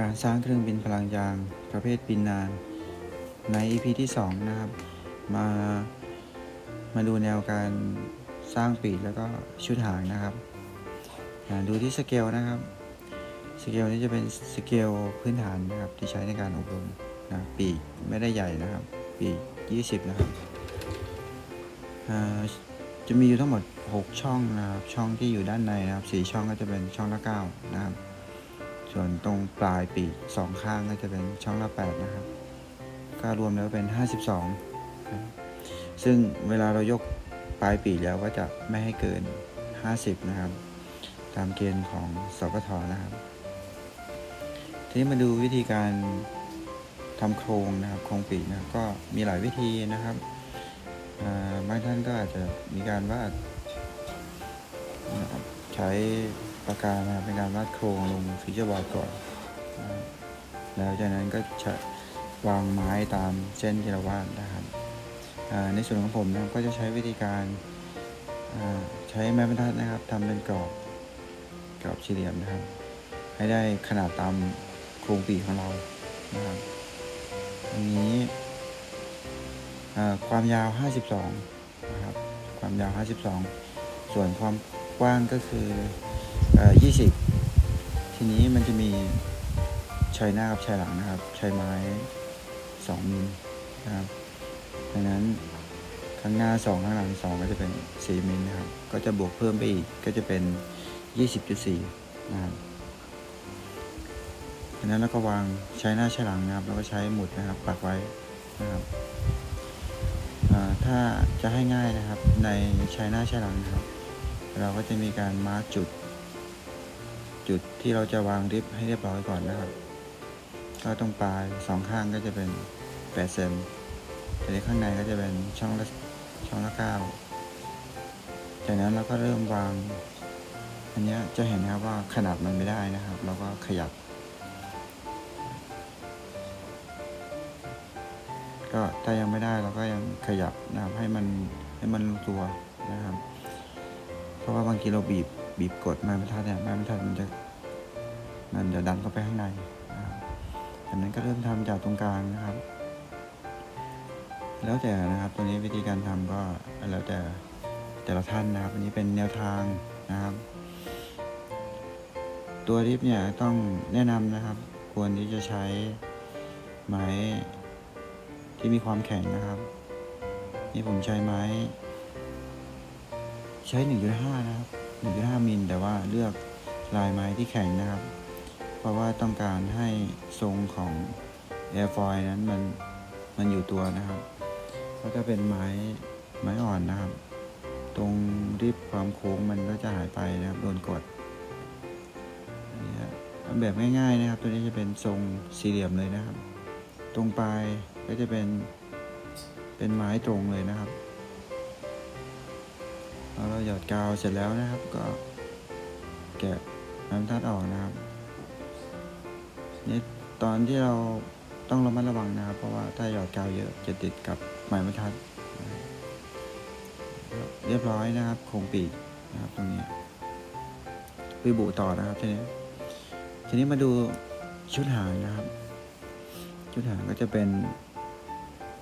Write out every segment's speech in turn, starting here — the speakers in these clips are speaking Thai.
การสร้างเครื่องบินพลังยางประเภทบินนาน ใน EP ที่ 2 นะครับ มามาดูแนวการสร้างปีกแล้วก็ชุดหางนะครับ ดูที่สเกลนะครับ สเกลนี้จะเป็นสเกลพื้นฐานนะครับที่ใช้ในการอบรมนะปีกไม่ได้ใหญ่นะครับ ปีก 20 นะครับ จะมีอยู่ทั้งหมด 6 ช่องนะครับ ช่องที่อยู่ด้านในนะครับ 4 ช่องก็จะเป็นช่องละ 9 นะครับ ส่วนตรงปลายปีกสองข้างก็จะเป็นช่องละ 8 นะครับ ก็รวมแล้วเป็น 52ครับซึ่งเวลาเรายกปลายปีกแล้วก็จะไม่ให้เกิน 50 นะครับ ตามเกณฑ์ของสกทนะครับ ทีนี้มาดูวิธีการทำโครงนะครับโครงปีกนะครับก็มีหลายวิธีนะครับบางท่านก็อาจจะมีการวาดใช้ ปากกานะครับเป็นการวาดโครงลงฟีเจอร์บอร์ดก่อนนะแล้วจากนั้นก็ใช้วางไม้ตามเส้นที่เราวาดนะครับในส่วนของผมนะครับก็จะใช้วิธีการใช้ไม้บรรทัดนะครับทำเป็นกรอบกรอบสี่เหลี่ยมนะครับ ให้ได้ขนาดตามโครงปีของเรานะครับอันนี้ความยาว 52 นะครับ ความยาว 52 ส่วนความกว้างก็คือ เอ่อ20ทีนี้มันจะมีชายหน้ากับชายหลังนะครับชายไม้2มิลนะครับดังนั้นข้างหน้า2ข้างหลัง2ก็จะเป็น4มิลนะครับ ก็จะบวกเพิ่มไปอีกก็จะเป็น20.4นะครับจากนั้นเราก็วางใช้หน้าใช้หลังนะครับ แล้วก็ใช้หมุดนะครับปักไว้นะครับถ้าจะให้ง่ายนะครับในใช้หน้าใช้หลังนะครับ เราก็จะมีการมาร์กจุด จุดที่เราจะวางริบให้เรียบร้อยก่อนนะครับ ก็ตรงปลายสองข้างก็จะเป็น8เซนแต่ในข้างในก็จะเป็นช่องละช่องละเก้าจากนั้นเราก็เริ่มวาง อันนี้จะเห็นนะครับว่าขนาดมันไม่ได้นะครับ เราก็ขยับ ก็ถ้ายังไม่ได้เราก็ยังขยับนะครับให้มันให้มันลงตัวนะครับ เพราะว่าบางทีเราบีบ บีบกดไม้บรรทัดเนี่ยไม้บรรทัดมันจะมันจะดันเข้าไปข้างในจากนั้นก็เริ่มทำจากตรงกลางนะครับ แล้วแต่นะครับตัวนี้วิธีการทำก็แล้วแต่แต่ละท่านนะครับ อันนี้เป็นแนวทางนะครับ ตัวริบเนี่ยต้องแนะนำนะครับ ควรที่จะใช้ไม้ที่มีความแข็งนะครับ นี่ผมใช้ไม้ ใช้ 1.5 นะครับ 1.5 มิล แต่ว่าเลือกลายไม้ที่แข็งนะครับ เพราะว่าต้องการให้ทรงของแอร์ฟอยนั้นมันมันอยู่ตัวนะครับเพราะถ้าเป็นไม้ไม้อ่อนนะครับ ตรงริบความโค้งมันก็จะหายไปนะครับ โดนกดนนี้ครับแบบง่ายๆนะครับ ตัวนี้จะเป็นทรงสี่เหลี่ยมเลยนะครับ ตรงปลายก็จะเป็นเป็นไม้ตรงเลยนะครับ พอเราหยอดกาวเสร็จแล้วนะครับ ก็แกะน้ำทัดออกนะครับนี่ตอนที่เราต้องระมัดระวังนะครับ เพราะว่าถ้าหยอดกาวเยอะจะติดกับไม้บรรทัด เรียบร้อยนะครับโครงปีกนะครับตรงนี้ไปบุต่อนะครับทีนี้ทีนี้มาดูชุดหางนะครับ ชุดหางก็จะเป็น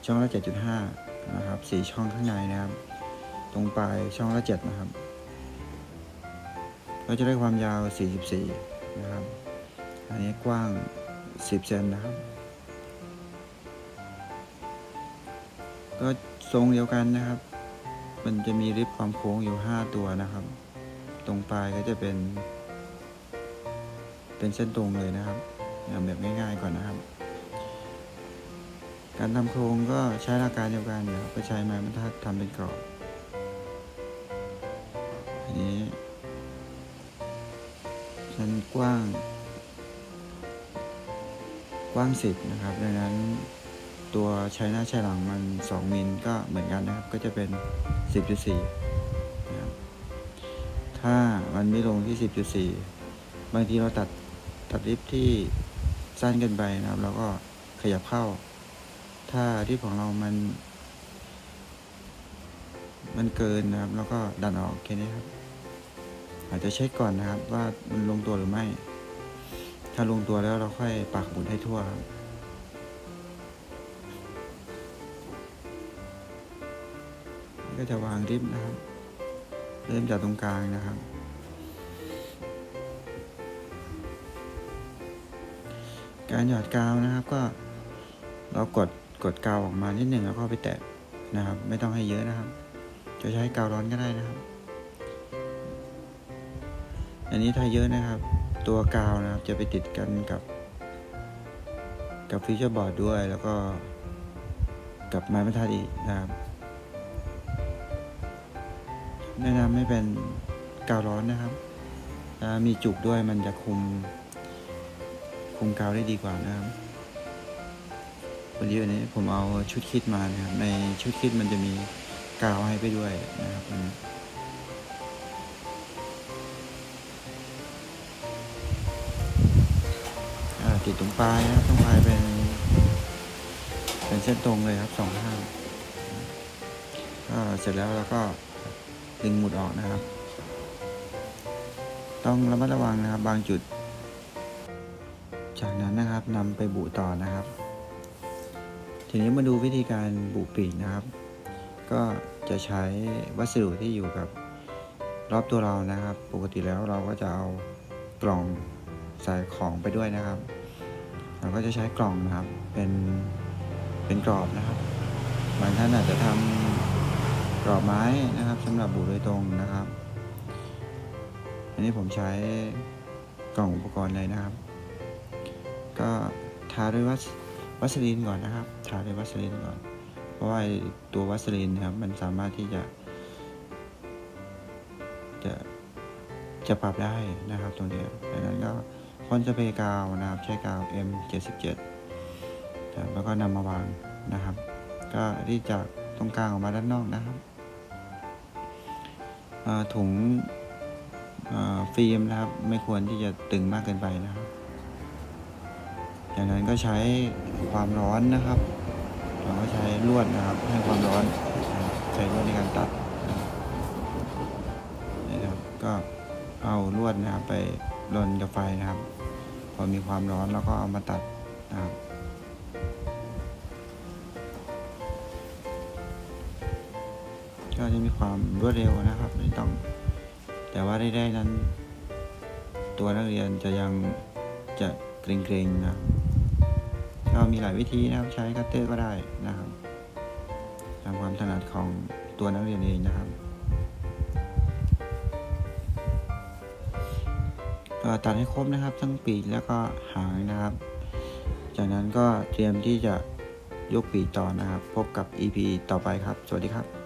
ช่องละ 7.5 นะครับสีช่องข้างในนะครับ ตรงปลายช่องละ7นะครับก็จะได้ความยาว 44 นะครับ อันนี้กว้าง 10 เซนนะครับ ก็ทรงเดียวกันนะครับ มันจะมีริบความโค้งอยู่ 5 ตัวนะครับ ตรงปลายก็จะเป็น เป็นเส้นตรงเลยนะครับเอาแบบง่ายๆก่อนนะครับ การทำโครงก็ใช้หลักการเดียวกันนะครับก็ใช้ไม้บรรทัดทำเป็นกรอบ ชั้นกว้าง กว้างสิบนะครับ ดังนั้นตัวใช้หน้าใช้หลังมัน 2 มิลก็เหมือนกันนะครับ ก็จะเป็น 10.4นะครับถ้ามันไม่ลงที่ 10.4 บางทีเราตัดตัดริบที่สั้นเกินไปนะครับ แล้วก็ขยับเข้า ถ้าริบของเรามัน มันเกินนะครับ แล้วก็ดันออกแค่นี้ครับ อาจจะเช็คก่อนนะครับ ว่ามันลงตัวหรือไม่ ถ้าลงตัวแล้วเราค่อยปักหมุดให้ทั่วครับนี่ก็จะวางริบนะครับ เริ่มจากตรงกลางนะครับ การหยอดกาวนะครับก็เรากดกดกาวออกมานิดหนึ่งแล้วก็ไปแตะนะครับ ไม่ต้องให้เยอะนะครับ จะใช้กาวร้อนก็ได้นะครับ อันนี้ถ้าเยอะนะครับ ตัวกาวนะครับจะไปติดกันกับ กับฟิวเจอร์บอร์ดด้วยแล้วก็กับไม้บรรทัดอีกนะครับแนะนำให้เป็นกาวร้อนนะครับถ้ามีจุกด้วยมันจะคุม คุมกาวได้ดีกว่านะครับวันนี้วันนี้ผมเอาชุดคิดมานะครับ ในชุดคิดมันจะมี กาวให้ไปด้วยนะครับติดตรงปลายนะครับตรงปลายเป็นเป็นเส้นตรงเลยครับสองข้างก็เสร็จแล้วเราก็ดึงหมุดออกนะครับ ต้องระมัดระวังนะครับบางจุด จากนั้นนะครับนำไปบุต่อนะครับ ทีนี้มาดูวิธีการบุปีกนะครับ ก็จะใช้วัสดุที่อยู่กับรอบตัวเรานะครับ ปกติแล้วเราก็จะเอากล่องใส่ของไปด้วยนะครับ เราก็จะใช้กล่องนะครับ เป็นเป็นกรอบนะครับ บางท่านอาจจะทำกรอบไม้นะครับสำหรับบุโดยตรงนะครับ อันนี้ผมใช้กล่องอุปกรณ์เลยนะครับ ก็ทาด้วยวัสวัสลีนก่อนนะครับ ทาด้วยวัสลีนก่อน เพราะว่าไอตัววัสลีนนะครับ มันสามารถที่จะ จะจะปรับได้นะครับตรงนี้ดังนั้นก็พ่นสเปรย์กาวนะครับใช้กาว M77 นะครับแล้วก็นำมาวางนะครับ ก็รีดจากตรงกลางออกมาด้านนอกนะครับถุงฟิล์มนะครับ ไม่ควรที่จะตึงมากเกินไปนะครับ จากนั้นก็ใช้ความร้อนนะครับ เราก็ใช้ลวดนะครับให้ความร้อนใช้ลวดในการตัดนะครับก็เอาลวดนะครับไปรนกับไฟนะครับ พอมีความร้อนแล้วก็เอามาตัดนะครับก็จะมีความรวดเร็วนะครับไม่ต้องแต่ว่าได้ๆนั้น ตัวนักเรียนจะยังจะเกรงๆนะ ก็มีหลายวิธีนะครับใช้คัตเตอร์ก็ได้นะครับตามความถนัดของตัวนักเรียนเองนะครับก็ตัดให้ครบนะครับ ทั้งปีกแล้วก็หางนะครับ จากนั้นก็เตรียมที่จะยกปีกต่อนะครับ พบกับ EP ต่อไปครับ สวัสดีครับ